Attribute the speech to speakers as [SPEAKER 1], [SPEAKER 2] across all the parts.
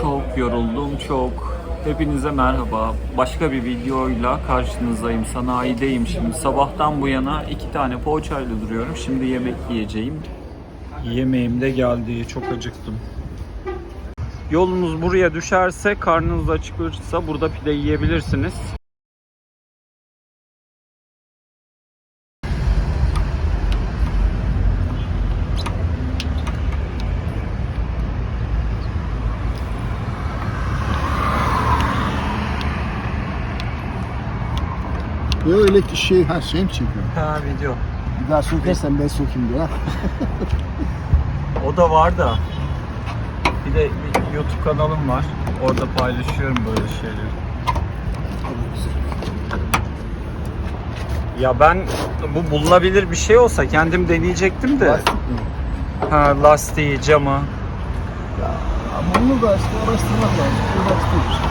[SPEAKER 1] çok yoruldum çok. Hepinize merhaba. Başka bir videoyla karşınızdayım. Sanayideyim şimdi. Sabahtan bu yana iki tane poğaçayla duruyorum. Şimdi yemek yiyeceğim. Yemeğim de geldi. Çok acıktım. Yolunuz buraya düşerse, karnınız acıkırsa burada pide yiyebilirsiniz.
[SPEAKER 2] Öyle ki şey ha şey mi çekiyor?
[SPEAKER 1] Ha video.
[SPEAKER 2] Bir daha sökersen ben sokayım diyor.
[SPEAKER 1] O da var da. Bir de bir YouTube kanalım var. Orada paylaşıyorum böyle şeyleri. Ya ben bu bulunabilir bir şey olsa kendim deneyecektim de.
[SPEAKER 2] Lastik mi?
[SPEAKER 1] Ha lastiği, camı.
[SPEAKER 2] Ama onu da işte araştırmak lazım. Uğraştırıyoruz.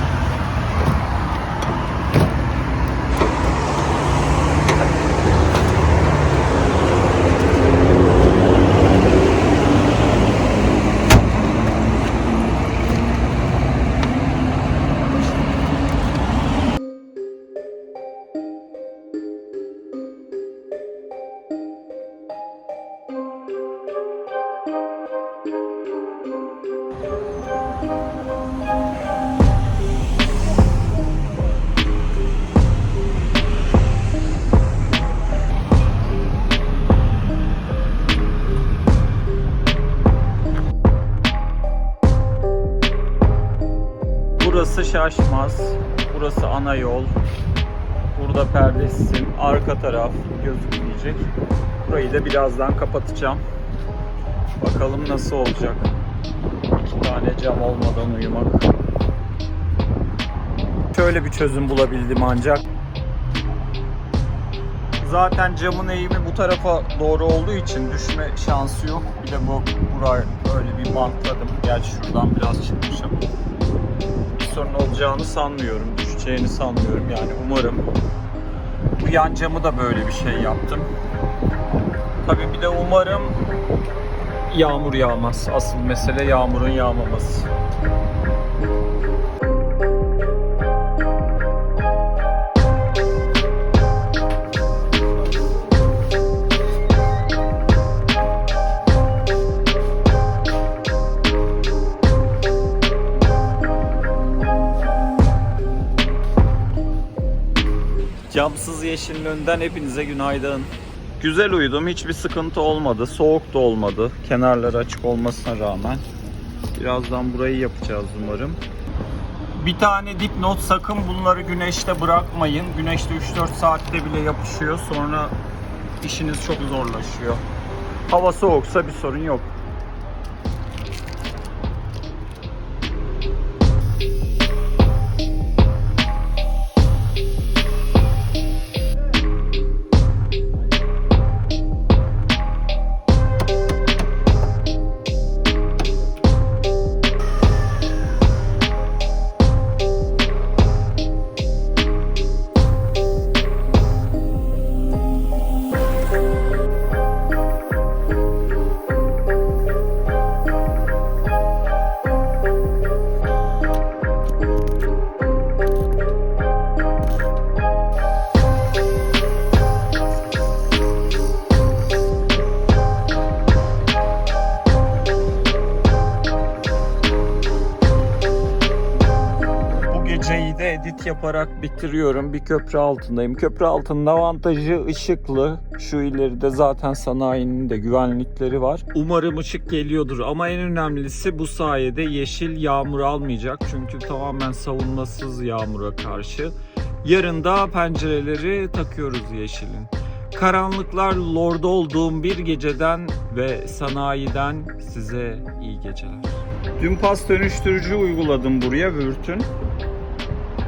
[SPEAKER 1] Burası şaşmaz. Burası ana yol. Burada perdesin. Arka taraf gözükmeyecek. Burayı da birazdan kapatacağım. Bakalım nasıl olacak. İki tane cam olmadan uyumak. Şöyle bir çözüm bulabildim ancak. Zaten camın eğimi bu tarafa doğru olduğu için düşme şansı yok. Bir de bu buraya öyle bir bantladım. Gerçi şuradan biraz çıkmışım sorun olacağını sanmıyorum. Düşeceğini sanmıyorum yani umarım. Bu yan camı da böyle bir şey yaptım. Tabii bir de umarım yağmur yağmaz. Asıl mesele yağmurun yağmaması. Camsız yeşilin önünden hepinize günaydın. Güzel uyudum. Hiçbir sıkıntı olmadı. Soğuk da olmadı. Kenarları açık olmasına rağmen. Birazdan burayı yapacağız umarım. Bir tane dipnot sakın bunları güneşte bırakmayın. Güneşte 3-4 saatte bile yapışıyor. Sonra işiniz çok zorlaşıyor. Hava soğuksa bir sorun yok. Edit yaparak bitiriyorum. Bir köprü altındayım. Köprü altının avantajı ışıklı. Şu ileride zaten sanayinin de güvenlikleri var. Umarım ışık geliyordur ama en önemlisi bu sayede yeşil yağmur almayacak. Çünkü tamamen savunmasız yağmura karşı. Yarın da pencereleri takıyoruz yeşilin. Karanlıklar lord olduğum bir geceden ve sanayiden size iyi geceler. Dün pas dönüştürücü uyguladım buraya Vürt'ün.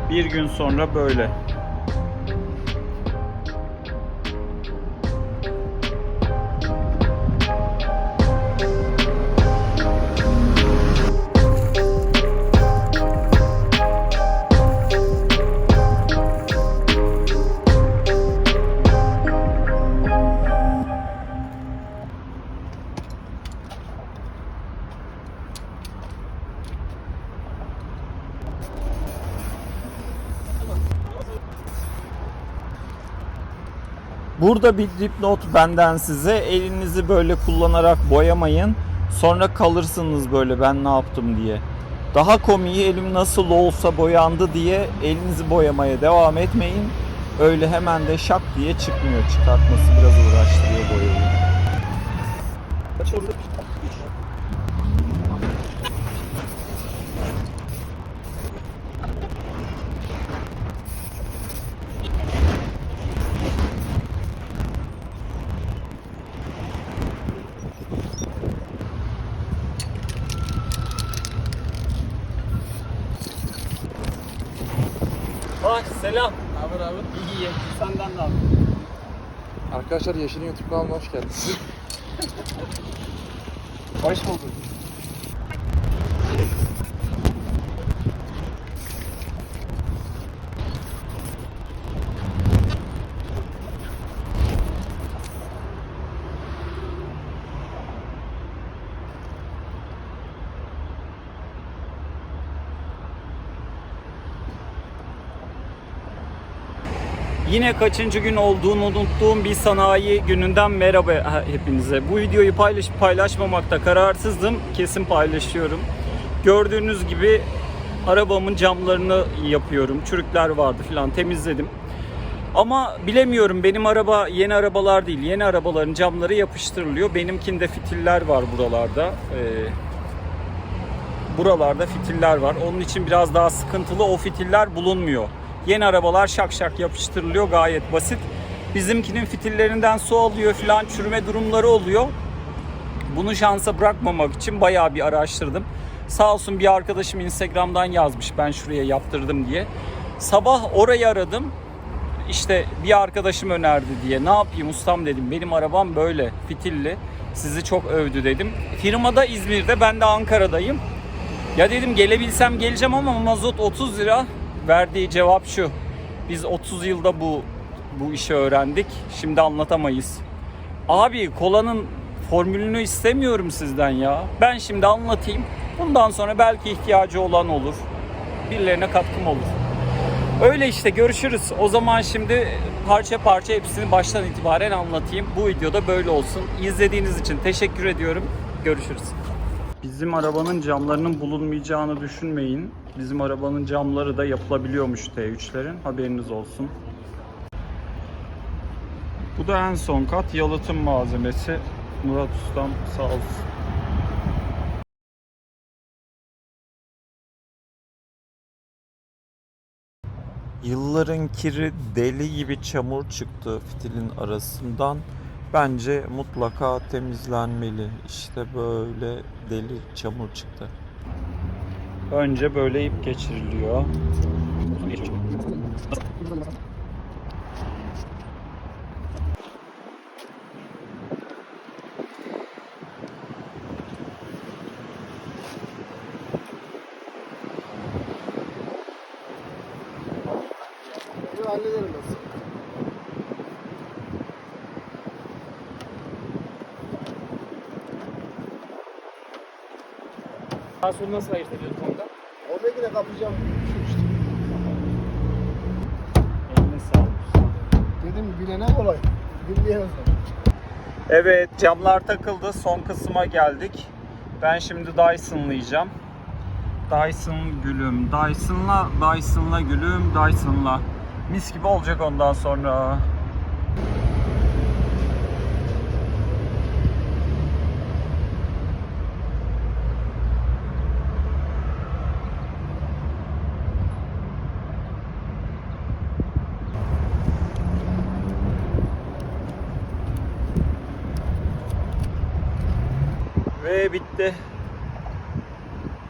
[SPEAKER 1] Bir gün sonra böyle. Burada bir dipnot benden size. Elinizi böyle kullanarak boyamayın. Sonra kalırsınız böyle ben ne yaptım diye. Daha komiği elim nasıl olsa boyandı diye elinizi boyamaya devam etmeyin. Öyle hemen de şak diye çıkmıyor. Çıkartması biraz uğraştırıyor boyayı. Bak selam.
[SPEAKER 2] Haber abi?
[SPEAKER 1] İyiyim. Senden de
[SPEAKER 2] Arkadaşlar Yeşil'in YouTube kanalına hoş geldiniz. hoş bulduk.
[SPEAKER 1] Yine kaçıncı gün olduğunu unuttuğum bir sanayi gününden merhaba hepinize. Bu videoyu paylaşıp paylaşmamakta kararsızdım. Kesin paylaşıyorum. Gördüğünüz gibi arabamın camlarını yapıyorum. Çürükler vardı falan temizledim. Ama bilemiyorum benim araba yeni arabalar değil. Yeni arabaların camları yapıştırılıyor. Benimkinde fitiller var buralarda. Ee, buralarda fitiller var. Onun için biraz daha sıkıntılı. O fitiller bulunmuyor. Yeni arabalar şak şak yapıştırılıyor. Gayet basit. Bizimkinin fitillerinden su alıyor filan çürüme durumları oluyor. Bunu şansa bırakmamak için bayağı bir araştırdım. Sağ olsun bir arkadaşım Instagram'dan yazmış ben şuraya yaptırdım diye. Sabah orayı aradım. İşte bir arkadaşım önerdi diye. Ne yapayım ustam dedim. Benim arabam böyle fitilli. Sizi çok övdü dedim. Firmada İzmir'de ben de Ankara'dayım. Ya dedim gelebilsem geleceğim ama mazot 30 lira. Verdiği cevap şu. Biz 30 yılda bu bu işi öğrendik. Şimdi anlatamayız. Abi kolanın formülünü istemiyorum sizden ya. Ben şimdi anlatayım. Bundan sonra belki ihtiyacı olan olur. Birilerine katkım olur. Öyle işte görüşürüz. O zaman şimdi parça parça hepsini baştan itibaren anlatayım. Bu videoda böyle olsun. İzlediğiniz için teşekkür ediyorum. Görüşürüz. Bizim arabanın camlarının bulunmayacağını düşünmeyin. Bizim arabanın camları da yapılabiliyormuş T3'lerin. Haberiniz olsun. Bu da en son kat yalıtım malzemesi. Murat Ustam sağ olsun. Yılların kiri deli gibi çamur çıktı fitilin arasından. Bence mutlaka temizlenmeli. İşte böyle deli çamur çıktı. Önce böyle ip geçiriliyor.
[SPEAKER 2] Hallederim ben.
[SPEAKER 3] Sağ solu nasıl ayırt ediyorsun onda?
[SPEAKER 2] O yine kapayacağım. Şu işte.
[SPEAKER 1] Eline sağlık.
[SPEAKER 2] Dedim bilene kolay. Bilmeyene zor.
[SPEAKER 1] Evet camlar takıldı. Son kısma geldik. Ben şimdi Dyson'layacağım. Dyson gülüm. Dyson'la, Dyson'la gülüm, Dyson'la. Mis gibi olacak ondan sonra. Ve bitti.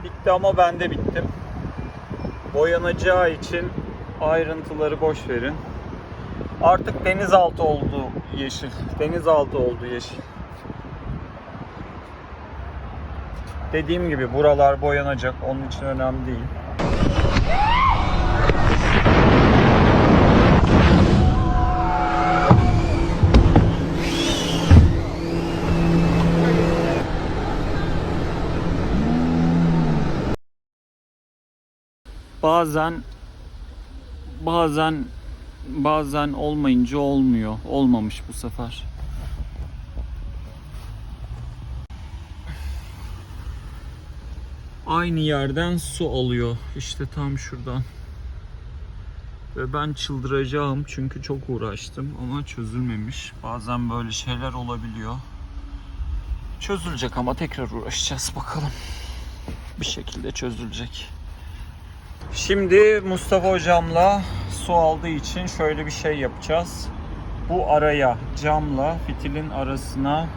[SPEAKER 1] Bitti ama ben de bittim. Boyanacağı için ayrıntıları boş verin. Artık denizaltı oldu yeşil. Denizaltı oldu yeşil. Dediğim gibi buralar boyanacak. Onun için önemli değil. Bazen bazen bazen olmayınca olmuyor. Olmamış bu sefer. Aynı yerden su alıyor. İşte tam şuradan. Ve ben çıldıracağım çünkü çok uğraştım ama çözülmemiş. Bazen böyle şeyler olabiliyor. Çözülecek ama tekrar uğraşacağız bakalım. Bir şekilde çözülecek. Şimdi Mustafa hocamla su aldığı için şöyle bir şey yapacağız. Bu araya camla fitilin arasına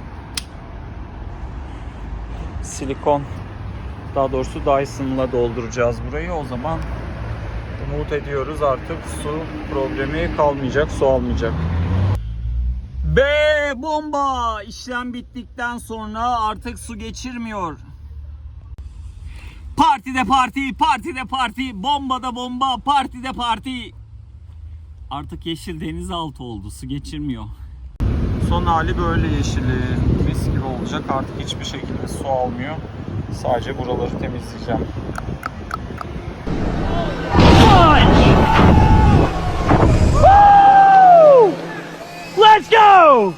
[SPEAKER 1] silikon daha doğrusu Dyson'la dolduracağız burayı. O zaman umut ediyoruz artık su problemi kalmayacak, su almayacak. Be bomba! İşlem bittikten sonra artık su geçirmiyor. Partide parti, partide parti, bombada bomba, partide parti. Artık yeşil denizaltı oldu, su geçirmiyor. Son hali böyle yeşili, mis gibi olacak. Artık hiçbir şekilde su almıyor. Sadece buraları temizleyeceğim. Let's go!